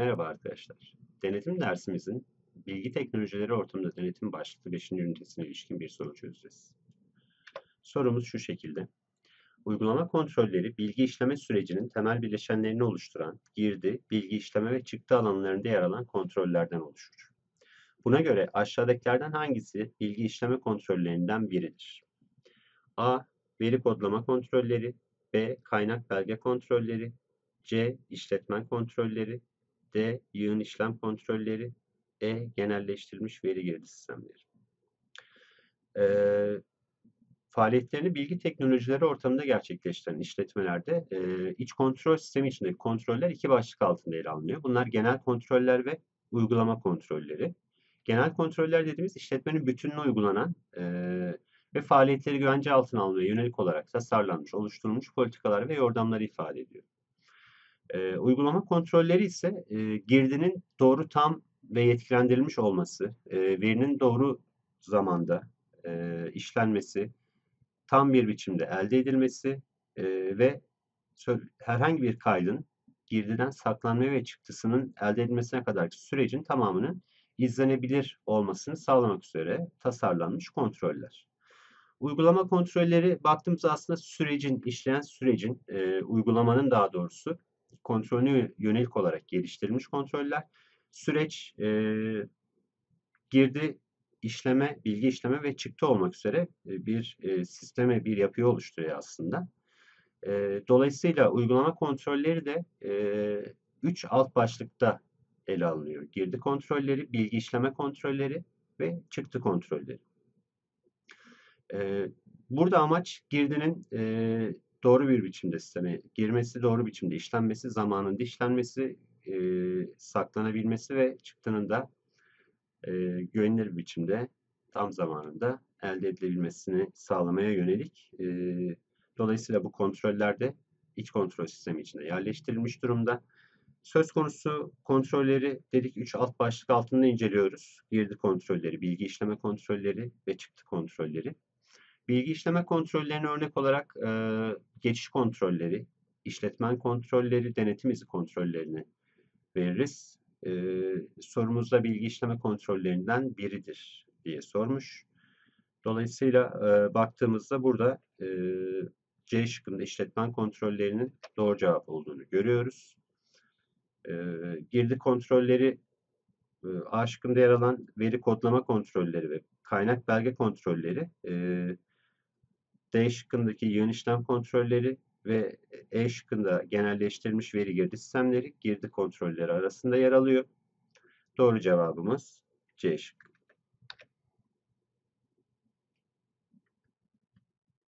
Merhaba arkadaşlar. Denetim dersimizin bilgi teknolojileri ortamında denetim başlıklı 5. ünitesine ilişkin bir soru çözeceğiz. Sorumuz şu şekilde. Uygulama kontrolleri bilgi işleme sürecinin temel bileşenlerini oluşturan girdi, bilgi işleme ve çıktı alanlarında yer alan kontrollerden oluşur. Buna göre aşağıdakilerden hangisi bilgi işleme kontrollerinden biridir? A. Veri kodlama kontrolleri B. Kaynak belge kontrolleri C. işletmen kontrolleri D. Yığın işlem kontrolleri. E. Genelleştirilmiş veri girdi sistemleri. Ee, faaliyetlerini bilgi teknolojileri ortamında gerçekleştiren işletmelerde e, iç kontrol sistemi içindeki kontroller iki başlık altında ele alınıyor. Bunlar genel kontroller ve uygulama kontrolleri. Genel kontroller dediğimiz işletmenin bütününe uygulanan e, ve faaliyetleri güvence altına almaya yönelik olarak tasarlanmış, oluşturulmuş politikalar ve yordamları ifade ediyor. E, uygulama kontrolleri ise e, girdinin doğru tam ve yetkilendirilmiş olması, e, verinin doğru zamanda e, işlenmesi, tam bir biçimde elde edilmesi e, ve herhangi bir kaydın girdiden saklanma ve çıktısının elde edilmesine kadar sürecin tamamının izlenebilir olmasını sağlamak üzere tasarlanmış kontroller. Uygulama kontrolleri baktığımızda aslında sürecin, işleyen sürecin, e, uygulamanın daha doğrusu kontrolünü yönelik olarak geliştirilmiş kontroller. Süreç e, girdi işleme, bilgi işleme ve çıktı olmak üzere e, bir e, sisteme, bir yapıyı oluşturuyor aslında. E, dolayısıyla uygulama kontrolleri de e, üç alt başlıkta ele alınıyor. Girdi kontrolleri, bilgi işleme kontrolleri ve çıktı kontrolleri. E, burada amaç girdinin e, doğru bir biçimde sisteme girmesi, doğru biçimde işlenmesi, zamanında işlenmesi, e, saklanabilmesi ve çıktının da e, güvenilir biçimde tam zamanında elde edilebilmesini sağlamaya yönelik. E, dolayısıyla bu kontroller de iç kontrol sistemi içinde yerleştirilmiş durumda. Söz konusu kontrolleri dedik 3 alt başlık altında inceliyoruz. Girdi kontrolleri, bilgi işleme kontrolleri ve çıktı kontrolleri. Bilgi işleme kontrollerine örnek olarak e, geçiş kontrolleri, işletmen kontrolleri, denetim izi kontrollerini veririz. E, sorumuzda bilgi işleme kontrollerinden biridir diye sormuş. Dolayısıyla e, baktığımızda burada e, C şıkkında işletmen kontrollerinin doğru cevap olduğunu görüyoruz. E, girdi kontrolleri e, A şıkkında yer alan veri kodlama kontrolleri ve kaynak belge kontrolleri e, D şıkkındaki yığın işlem kontrolleri ve E şıkkında genelleştirilmiş veri girdi sistemleri girdi kontrolleri arasında yer alıyor. Doğru cevabımız C şıkkı.